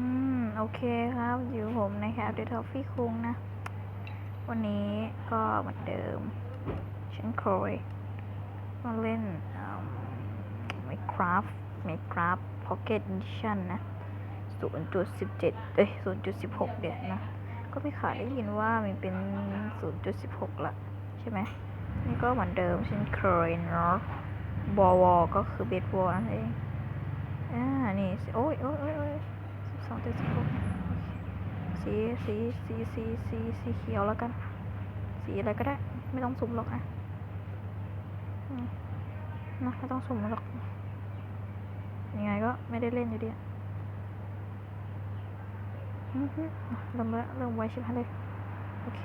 อืม โอเคครับ อยู่ผมนะครับเดทอฟฟี่คุงนะ วันนี้ก็เหมือนเดิมเช่นเคยมาเล่นไม่คราฟไม่คราฟพ็อกเก็ตดิชั่นนะ0.17 เอ้ย 0.16 เดี๋ยวนะ ก็ไม่ขาดได้ยินว่ามันเป็น 0.16 ละใช่ไหม นี่ก็เหมือนเดิมเช่นเคยเนาะบอวก็คือเบสบอลนั่นเองอ่า นี่ โอ้ยโอ้ยโอ้ยโอ้ย สองจุดสิบหกสีสีสีสีสีสีเขียวแล้วกัน สีอะไรก็ได้ ไม่ต้องสุ่มหรอกอะนะไม่ต้องสุ่มหรอก ยังไงก็ไม่ได้เล่นอยู่ดีอะอือฮึอะเริ่มละเริ่มไว้ใช่ไหมเลย โอเค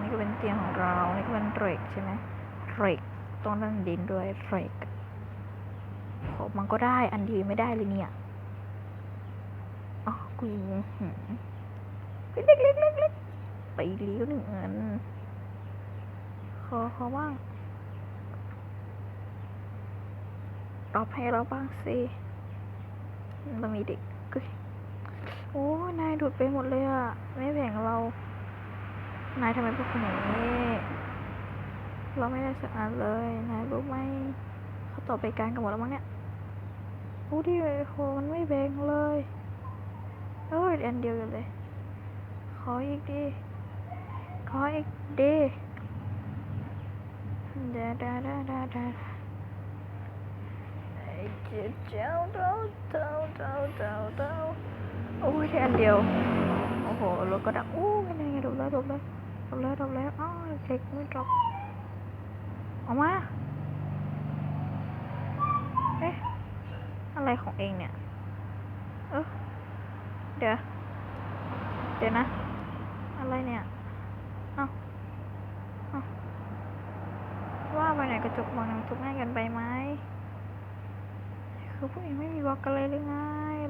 นี่ก็เป็นเตียงของเรา นี่ก็เป็นเรกใช่ไหมเรกต้องนั่งดินด้วยเรกโหมันก็ได้ อันดีไม่ได้เลยเนี่ย อ๋อกูหืมเล็กเล็กเล็กเล็กไปเลี้ยวหนึ่งอันขอขอบ้างตอบให้เราบ้างสิเรามีเด็กกึยโอ้นายดูดไปหมดเลยอะไม่แบ่งเรา นายทำไมพวกคนอย่างนี้เราไม่ได้สักอันเลย นายรู้ไหมเขาต่อไปการกันหมดแล้วมั้งเนี่ยโอ้ดิโหมันไม่แบ่งเลย เอ้ยอันเดียวเลย ขออีกดิขออีกดิดาดาดาดาดาไอ้เจ้าเจ้าเจ้าเจ้าเจ้าเจ้าโอ้ยแค่อันเดียว โอ้โห รถก็ดับอู้ยยังไงดบแล้วดบแล้วดบแล้วดบแล้วอ้าวเด็กไม่ดบออกมา เอ๊ะ อะไรของเองเนี่ย เออ เดี๋ยว เดี๋ยวนะ อะไรเนี่ยเอ้าเอ้าว่าไปไหนกระจกมองกระจกง่ายกันไปไหมคือพวกเองไม่มีบล็อกกันเลยหรือไง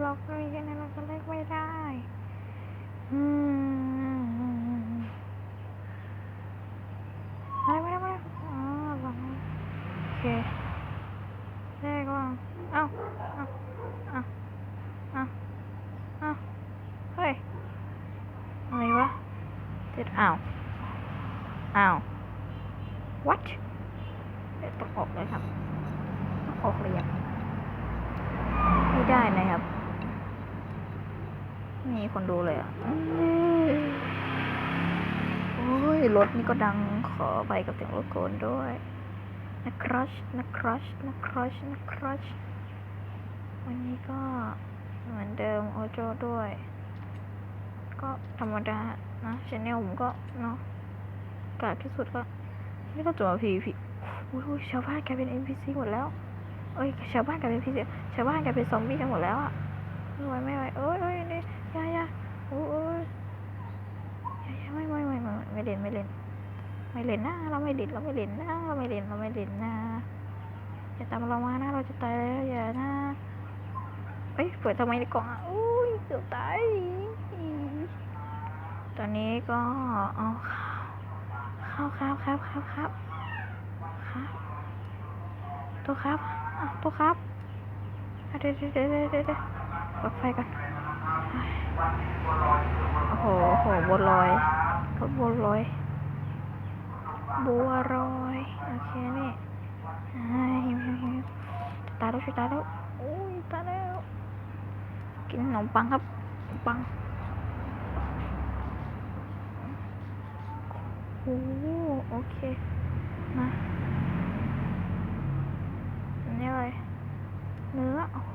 บล็อกอะไรกันเนี่ยเราก็เล่นไม่ได้ อืมอะไรไม่ได้ไม่ได้อ๋อโอเค แรกว่าเอ้า เอ้า เอ้า เอ้า เอ้า เฮ้ย อะไรวะเจ็ด อ้าว อ้าว what เดี๋ยวต้องออกเลยครับต้องออกเลยอะไม่ได้นะครับม่มีคนดูเลยอะโอ้ย รถนี่ก็ดังขอไปกับเสียงรถโกนด้วยนะครัชนะครัชนะครัชนะครัชวันนี้ก็เหมือนเดิมโอโจด้วย ก็ธรรมดานะชแนลผมก็เนาะกาดที่สุดก็ นี่ก็จะมาพีพีอุ้ยชาวบ้านกลายเป็น NPC หมดแล้ว เอ้ย ชาวบ้านกลายเป็น NPC ชาวบ้านกลายเป็นซอมบี้กันหมดแล้วอะไม่ไหวไม่ไหวเอ้ยเอ้ยนี่ยายาโอ้ยยายาไม่ไม่ไม่ไม่ไม่เล่นไม่เล่น ไม่เล่นนะ เราไม่เล่นเราไม่เล่นนะ เราไม่เล่นเราไม่เล่นนะอย่าตามเรามานะ เราจะตายแล้วอย่านะเอ้ยเปิดทำไมในกล่องอะอุ้ยเกือบตาย ตอนนี้ก็เอาข้าวข้าวครับครับครับครับตัวครับตัวครับเดี๋ยวเดี๋ยวเดี๋ยวเดี๋ยวเดี๋ยวไฟกันโอ้โหโอ้โหบัวลอยรถบัวลอยบัวรอยโอเคนี่ไอ้หิวหิวหิวตายแล้วช่วยตายแล้วโอ้ยตาแล้วกินขนมปังครับปัง โอ้โหโอเค มาอันนี้อะไร เนื้อ โอ้โห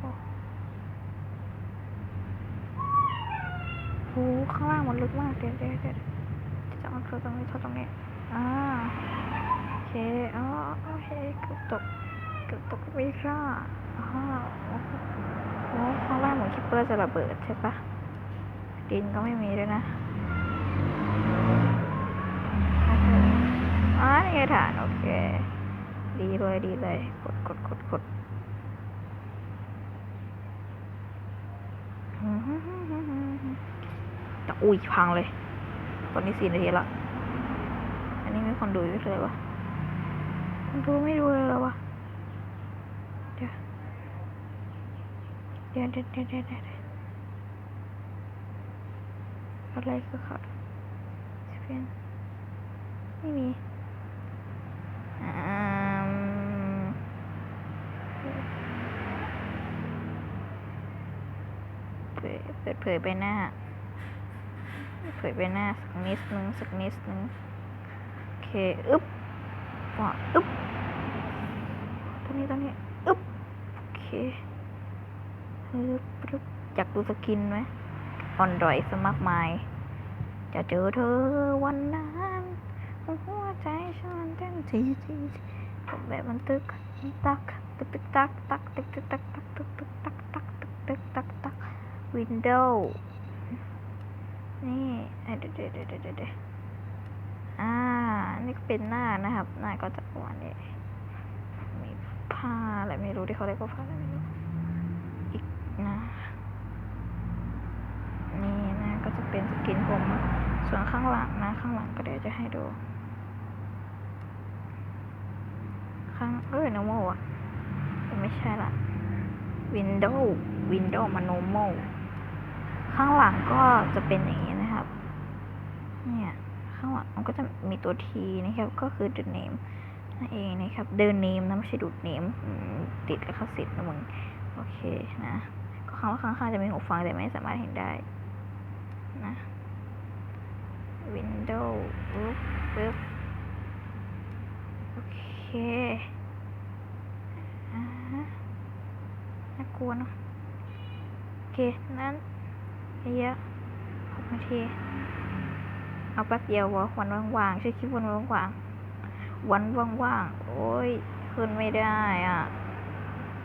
โหข้างล่างมันลึกมาก เดี๋ยวเดี๋ยวเดี๋ยวจะเอาเธอตรงนี้เธอตรงนี้ อ่า โอเค อ๋อ โอเคเกือบตกเกือบตกวีซ่าอ๋อโอ้โหโอ้ข้างล่างเหมือนคิปเปอร์จะระเบิดใช่ปะดินก็ไม่มีด้วยนะอ๋อนี่ ไงฐาน โอเค ดีเลยดีเลย กดกดกดกดแต่อุ้ยพังเลย ตอนนี้สี่นาทีละ อันนี้มีคนดูอยู่เลยวะคนดูไม่ดูเลยหรอวะ เดี๋ยว เดี๋ยวเดี๋ยวเดี๋ยวเดี๋ยวอะไรคือเขาเพียนไม่มีอ่าม เผยเปิดเผยไปหน้า เผยไปหน้าสักนิดนึงสักนิดนึงโอเคอึ๊บว่ะอึ๊บตัวนี้ตัวนี้อึ๊บโอเคอึ๊บปึ๊บอยากดูสกินไหมออนดรอยสมัครมายจะเจอเธอวันนั้นหัวใจฉันเต้นทีทีแบบมันตึกตักตึกตึกตักตักตึกตึกตักตักตึก วินโดว์นี่เดี๋ยวเดี๋ยวเดี๋ยวเดี๋ยวเดี๋ยวอ่า นี่ก็เป็นหน้านะครับ หน้าก็จะประมาณนี้ มีผ้าอะไรไม่รู้ที่เขาเรียกว่าผ้าอะไรไม่รู้ อีกนะ นี่นะก็จะเป็นสกินผม ส่วนข้างหลังนะ ข้างหลังก็เดี๋ยวจะให้ดู ข้าง เอ้ย normal อะ ไม่ใช่ละ window window มัน normal ข้างหลังก็จะเป็นอย่างนี้นะครับ เนี่ยข้างหลังมันก็จะมีตัว T นะครับ ก็คือ the name นั่นเองนะครับ the name นะไม่ใช่ดูด name อืมติดลิขสิทธิ์นะมึง โอเคนะ ก็ข้างข้างๆจะมีหูฟังแต่ไม่สามารถเห็นได้นะ Window ปึ๊บปึ๊บโอเคอะน่ากลัวเนอะโอเคนั้น เยอะๆหกนาที เอาแป๊บเดียววะวันว่างๆช่วยคิดวันว่างๆวันว่างๆ โอ้ย ขึ้นไม่ได้อะ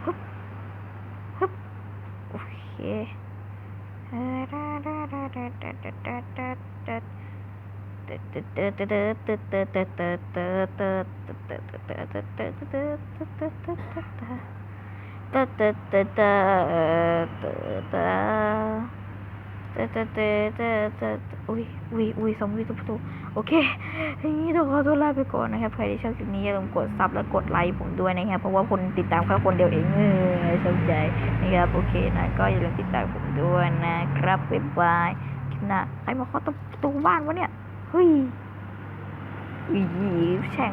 ฮึบฮึบโอเคเเตเตเตเตเตอุ้ยอุ้ยอุ้ยสองวิทุกประตูโอเคทีนี้ต้องขอตัวลาไปก่อนนะครับ ใครที่ชอบคลิปนี้อย่าลืมกดซับและกดไลค์ผมด้วยนะครับ เพราะว่าคนติดตามแค่คนเดียวเองเออสนใจนะครับ โอเคนะ ก็อย่าลืมติดตามผมด้วยนะครับ บ๊ายบายปนะใครมาขอตบประตูบ้านวะเนี่ย เฮ้ยอุ้ยแช่ง